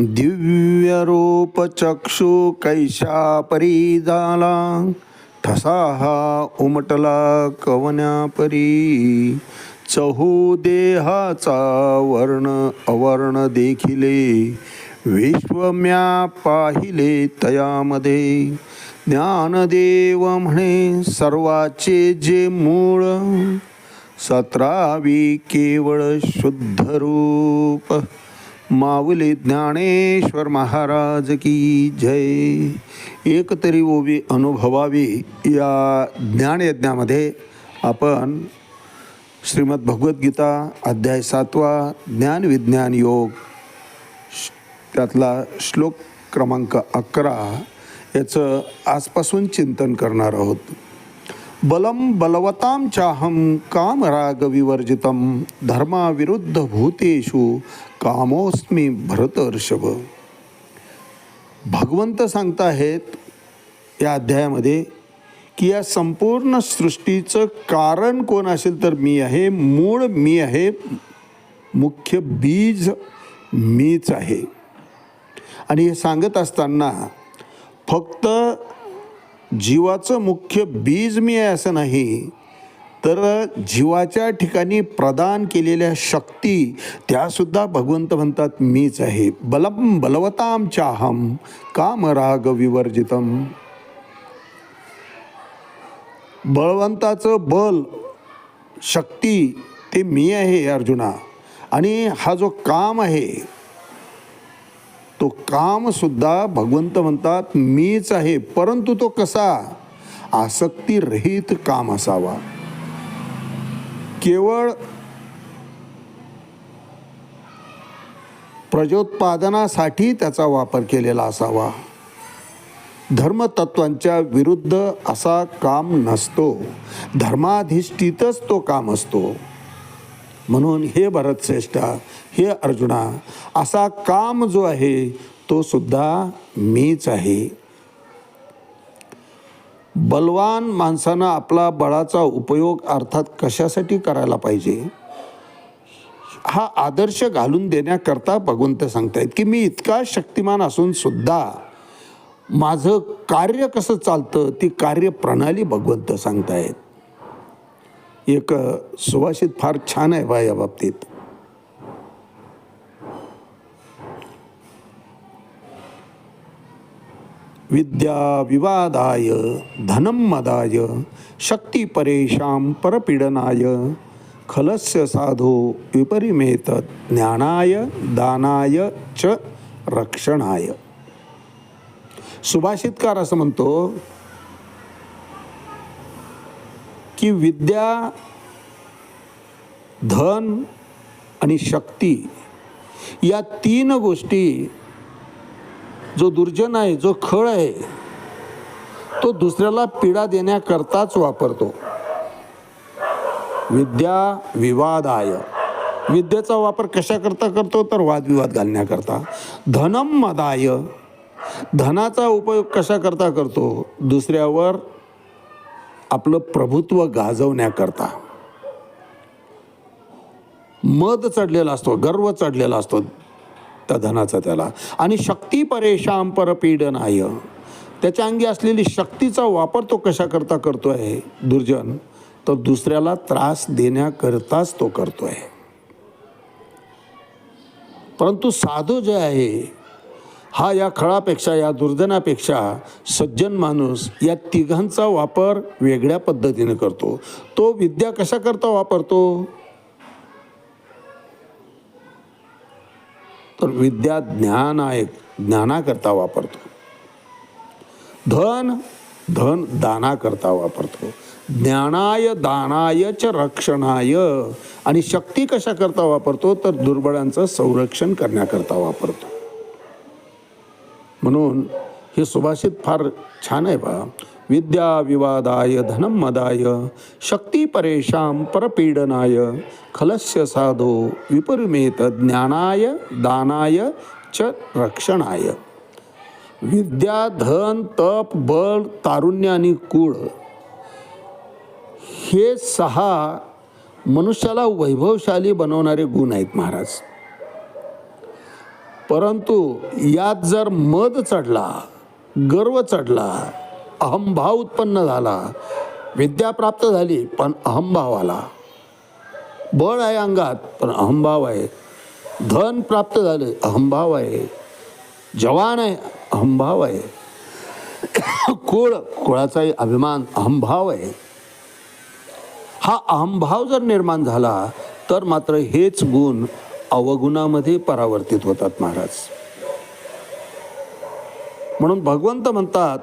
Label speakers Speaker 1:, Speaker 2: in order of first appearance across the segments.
Speaker 1: दिव्यरूपचक्षु कैशा परी झाला ठसा हा उमटला कवन्या परी चहू देहाचा वर्ण अवर्ण देखिले विश्वम्या पाहिले तयामध्ये. ज्ञानदेव म्हणे सर्वाचे जे मूळ सतरावी केवळ शुद्ध रूप. माऊली ज्ञानेश्वर महाराज की जय. एकतरी ओवी अनुभवावी या ज्ञानयज्ञामध्ये आपण श्रीमद भगवद्गीता अध्याय सातवा ज्ञान विज्ञान योग त्यातला श्लोक क्रमांक अकरा याचं आजपासून चिंतन करणार आहोत. बलम बलवतां चाहम कामराग विवर्जितम धर्माविरुद्ध भूतेषु कामोस्मी भरतर्षभ भगवंत सांगताहेत या अध्यायामध्ये की या संपूर्ण सृष्टीचं कारण कोण असेल तर मी आहे मूळ मी आहे मुख्य बीज मीच आहे. आणि हे सांगत असताना फक्त जीवाचं मुख्य बीज मी आहे असं नाही तर जीवाच्या ठिकाणी प्रदान केलेल्या शक्ती त्यासुद्धा भगवंत म्हणतात मीच आहे. बलम बलवताम चाहम कामराग विवर्जितम. बळवंताचं बल शक्ती ते मी आहे अर्जुना. आणि हा जो काम आहे तो कामसुद्धा भगवंत म्हणतात मीच आहे. परंतु तो कसा? आसक्तीरहित काम असावा. केवळ प्रजोत्पादनासाठी त्याचा वापर केलेला असावा. धर्मतत्वांच्या विरुद्ध असा काम नसतो. धर्माधिष्ठितच तो काम असतो. म्हणून हे भरतश्रेष्ठा हे अर्जुना असा काम जो आहे तो सुद्धा मीच आहे. बलवान माणसानं आपला बळाचा उपयोग अर्थात कशासाठी करायला पाहिजे? हा आदर्श घालून देण्याकरता भगवंत सांगतायत की मी इतका शक्तिमान असून सुद्धा माझं कार्य कसं चालतं ती कार्यप्रणाली भगवंत सांगतायत. एक सुभाषित फार छान आहे बा या बाबतीत. विद्या विवादाय धनं मदाय शक्ती परेशां परपीडनाय खलस्य साधो विपरिमेत ज्ञानाय दानाय च रक्षणाय। सुभाषितकार असं म्हणतो की विद्या धन आणि शक्ती या तीन गोष्टी जो दुर्जन आहे जो खळ आहे तो दुसऱ्याला पीडा देण्याकरताच वापरतो. विद्या विवादाय. विद्येचा वापर कशाकरता करतो? तर वादविवाद घालण्याकरता. धनम मदाय. धनाचा उपयोग कशाकरता करतो? दुसऱ्यावर आपलं प्रभुत्व गाजवण्याकरता. मद चढलेला असतो गर्व चढलेला असतो. त्या धनाचा त्याला. आणि शक्ती परेशाम परपीडनाय त्याच्या अंगी असलेली शक्तीचा वापर तो कशाकरता करतो आहे दुर्जन तर दुसऱ्याला त्रास देण्याकरताच तो करतो आहे परंतु साधू जे आहे हा या खळापेक्षा या दुर्जनापेक्षा सज्जन माणूस या तिघांचा वापर वेगळ्या पद्धतीने करतो. तो विद्या कशाकरता वापरतो? तर विद्या ज्ञान आहे ज्ञानाकरता वापरतो. धन धन दानाकरता वापरतो. ज्ञानाय दानाय च रक्षणाय आणि शक्ती कशाकरता वापरतो? तर दुर्बळांचं संरक्षण करण्याकरता वापरतो. म्हणून हे सुभाषित फार छान आहे बा. विद्या विवादाय धनम मदाय शक्ती परेशाम परपीडनाय खलस्य साधो विपरिमेत ज्ञानाय दानाय च रक्षणाय. विद्या धन तप बळ तारुण्य आणि कुळ हे सहा मनुष्याला वैभवशाली बनवणारे गुण आहेत महाराज. परंतु यात जर मध चढला गर्व चढला. अहंभाव उत्पन्न झाला. विद्या प्राप्त झाली पण अहंभाव आला. बळ आहे अंगात पण अहंभाव आहे. धन प्राप्त झाले अहंभाव आहे. जवान आहे अहंभाव आहे. कुळ कुळाचाही अभिमान अहंभाव आहे. हा अहंभाव जर निर्माण झाला तर मात्र हेच गुण अवगुणामध्ये परावर्तित होतात महाराज. म्हणून भगवंत म्हणतात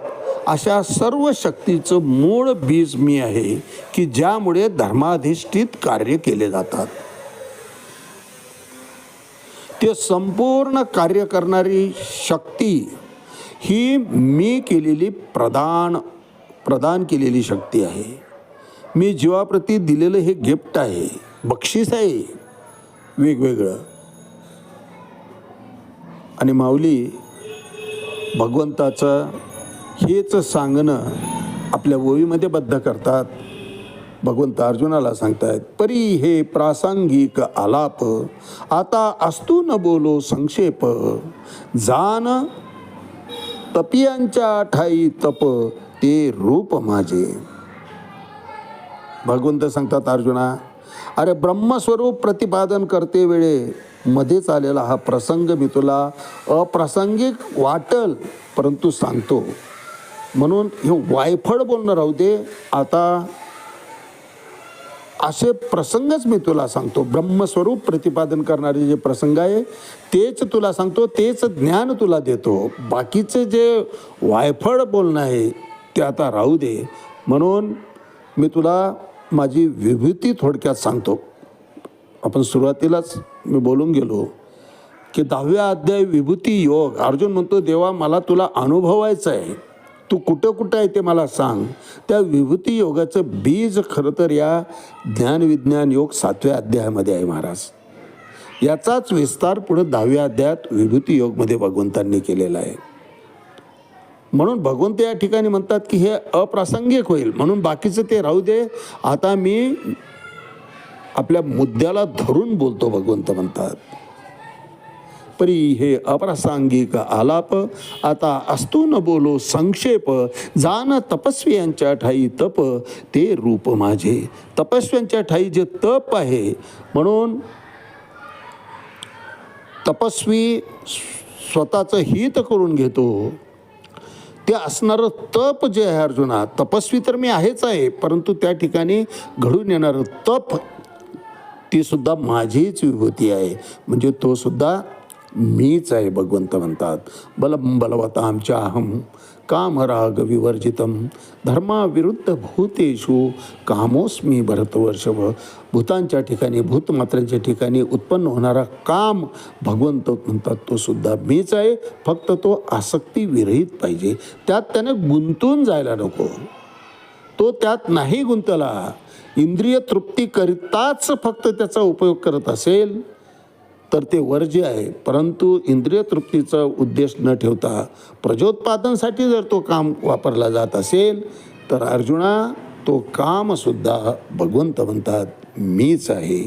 Speaker 1: अशा सर्व शक्तीचं मूळ बीज मी आहे की ज्यामुळे धर्माधिष्ठित कार्य केले जातात. ते संपूर्ण कार्य करणारी शक्ती ही मी केलेली प्रदान प्रदान केलेली शक्ती आहे. मी जीवाप्रती दिलेलं हे गिफ्ट आहे बक्षीस आहे वेगवेगळं. आणि माऊली भगवंताचं हेच सांगणं आपल्या ओवीमध्ये बद्ध करतात. भगवंत अर्जुनाला सांगतायत परी हे प्रासंगिक आलाप आता असतो न बोलो संक्षेप. जान तपियांच्या ठाई तप ते रूप माझे. भगवंत सांगतात अर्जुना अरे ब्रह्मस्वरूप प्रतिपादन करते वेळे मध्येच आलेला हा प्रसंग मी तुला अप्रासंगिक वाटल परंतु सांगतो. म्हणून हे वायफळ बोलणं राहू दे. आता असे प्रसंगच मी तुला सांगतो. ब्रह्मस्वरूप प्रतिपादन करणारे जे प्रसंग आहे तेच तुला सांगतो तेच ज्ञान तुला देतो. बाकीचे जे वायफळ बोलणं आहे ते आता राहू दे. म्हणून मी तुला माझी विभूती थोडक्यात सांगतो. आपण सुरुवातीलाच मी बोलून गेलो की दहाव्या अध्याय विभूती योग अर्जुन म्हणतो देवा मला तुला अनुभवायचं आहे. तू कुठं कुठं आहे ते मला सांग. त्या विभूती योगाचं बीज खरं तर या ज्ञानविज्ञान योग सातव्या अध्यायामध्ये आहे महाराज. याचाच विस्तार पुढे दहाव्या अध्यायात विभूती योगमध्ये भगवंतांनी केलेला आहे. म्हणून भगवंत या ठिकाणी म्हणतात की हे अप्रासंगिक होईल. म्हणून बाकीचं ते राहू दे. आता मी आपल्या मुद्द्याला धरून बोलतो भगवंत म्हणतात. परी हे अप्रासंगिक आलाप आता असतो न बोलो संक्षेप जान तपस्वियांच्या ठाई तप ते रूप माझे. तपस्व्यांच्या ठाई जे तप आहे म्हणून तपस्वी स्वतःचं हित करून घेतो. ते असणारं तप जे आहे अर्जुना तपस्वी तर मी आहेच आहे परंतु त्या ठिकाणी घडून येणारं तप ती सुद्धा माझीच विभूती आहे. म्हणजे तो सुद्धा मीच आहे भगवंत म्हणतात. बलम बलवता आमच्या अहम कामराग विवर्जितम धर्माविरुद्ध भूतेषु कामोस्मी भरतवर्षभ भूतांच्या ठिकाणी भूतमात्रांच्या ठिकाणी उत्पन्न होणारा काम भगवंत म्हणतात तो सुद्धा मीच आहे. फक्त तो आसक्ती विरहित पाहिजे. त्यात त्याने गुंतून जायला नको. तो त्यात नाही गुंतला. इंद्रिय तृप्तीकरिताच फक्त त्याचा उपयोग करत असेल. तर ते वर्ज्य आहे परंतु इंद्रिय तृप्तीचा उद्देश न ठेवता प्रजोत्पादनसाठी जर तो काम वापरला जात असेल तर अर्जुना तो कामसुद्धा भगवंत म्हणतात मीच आहे.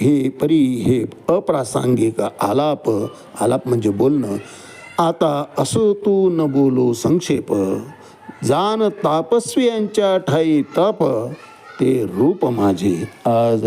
Speaker 1: हे परी हे अप्रासांगिक आलाप आलाप म्हणजे बोलणं. आता असो तू न बोलू संक्षेप. जान तापस्वियांच्या ठाई तप ते रूप माझे आज.